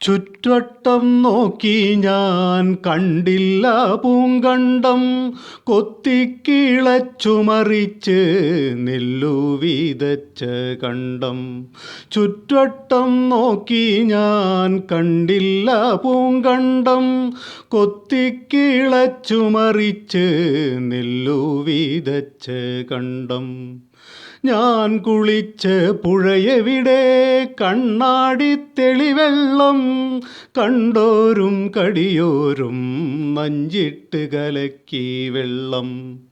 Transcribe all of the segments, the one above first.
ചുറ്റുവട്ടം നോക്കി ഞാൻ കണ്ടില്ല പൂങ്കണ്ടം. കൊത്തിക്കിളച്ചുമറിച്ച് നെല്ലു വീതച്ച് കണ്ടം. ചുറ്റുവട്ടം നോക്കി ഞാൻ കണ്ടില്ല പൂങ്കണ്ടം. കൊത്തിക്കിളച്ചുമറിച്ച് നെല്ലു വീതച്ച് കണ്ടം. ഞാൻ കുളിച്ച് പുഴയെവിടെ? കണ്ണാടി തെളിവെള്ളം കണ്ടോരും കടിയോരും നഞ്ചിട്ട് കലക്കി വെള്ളം.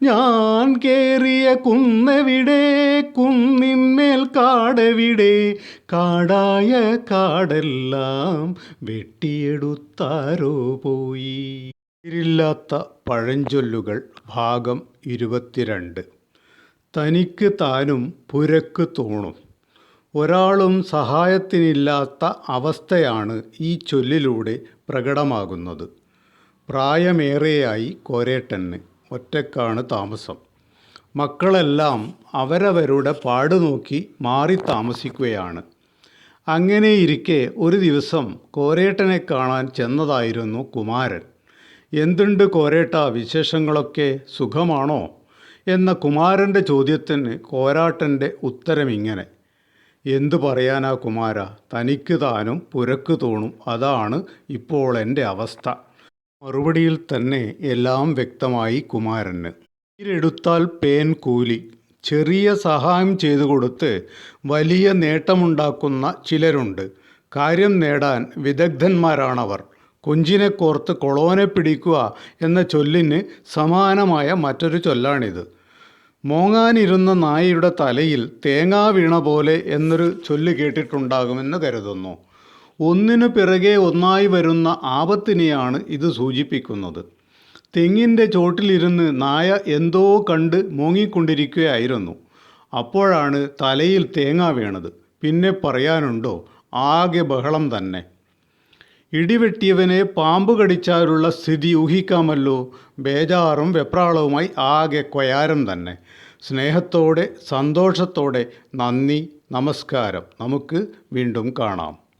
ഞാൻ കേറിയ കുന്നെവിടെ കുന്നിന്മേൽ കാടെവിടെ കാടായ കാടെല്ലാം വെട്ടിയെടുത്താരോ പോയി. ഇല്ലാത്ത പഴഞ്ചൊല്ലുകൾ ഭാഗം ഇരുപത്തിരണ്ട്. തനിക്ക് താനും പുരക്ക് തോണും. ഒരാളും സഹായത്തിനില്ലാത്ത അവസ്ഥയാണ് ഈ ചൊല്ലിലൂടെ പ്രകടമാകുന്നത്. പ്രായമേറെയായി കോരേട്ടന്. ഒറ്റക്കാണ് താമസം. മക്കളെല്ലാം അവരവരുടെ പാട് നോക്കി മാറി താമസിക്കുകയാണ്. അങ്ങനെയിരിക്കെ ഒരു ദിവസം കോരേട്ടനെ കാണാൻ ചെന്നതായിരുന്നു കുമാരൻ. എന്തുണ്ട് കോരേട്ട വിശേഷങ്ങളൊക്കെ സുഖമാണോ? എന്ന കുമാരന്റെ ചോദ്യത്തിന് കോരാട്ടന്റെ ഉത്തരമിങ്ങനെ. എന്തു പറയാനാ കുമാര തനിക്ക് താനും പുരക്ക് തോണും അതാണ് ഇപ്പോൾ എന്റെ അവസ്ഥ. മറുപടിയിൽ തന്നെ എല്ലാം വ്യക്തമായി കുമാരന്. ഇരെടുത്താൽ പേൻ കൂലി. ചെറിയ സഹായം ചെയ്തു കൊടുത്ത് വലിയ നേട്ടമുണ്ടാക്കുന്ന ചിലരുണ്ട്. കാര്യം നേടാൻ വിദഗ്ധന്മാരാണവർ. കൊഞ്ചിനെ കോർത്ത് കൊളോനെ പിടിക്കുക എന്ന ചൊല്ലിന് സമാനമായ മറ്റൊരു ചൊല്ലാണിത്. മോങ്ങാനിരുന്ന നായയുടെ തലയിൽ തേങ്ങാ വീണ പോലെ എന്നൊരു ചൊല്ല് കേട്ടിട്ടുണ്ടാകുമെന്ന് കരുതുന്നു. ഒന്നിനു പിറകെ ഒന്നായി വരുന്ന ആപത്തിനെയാണ് ഇത് സൂചിപ്പിക്കുന്നത്. തെങ്ങിന്റെ ചോട്ടിലിരുന്ന് നായ എന്തോ കണ്ട് മൂങ്ങിക്കൊണ്ടിരിക്കുകയായിരുന്നു. അപ്പോഴാണ് തലയിൽ തേങ്ങ വീണത്. പിന്നെ പറയാനുണ്ടോ? ആകെ ബഹളം തന്നെ. ഇടിവെട്ടിയവനെ പാമ്പ് കടിച്ചാലുള്ള സ്ഥിതി ഊഹിക്കാമല്ലോ. ബേജാറും വെപ്രാളവുമായി ആകെ കൊയാരം തന്നെ. സ്നേഹത്തോടെ സന്തോഷത്തോടെ നന്ദി നമസ്കാരം. നമുക്ക് വീണ്ടും കാണാം.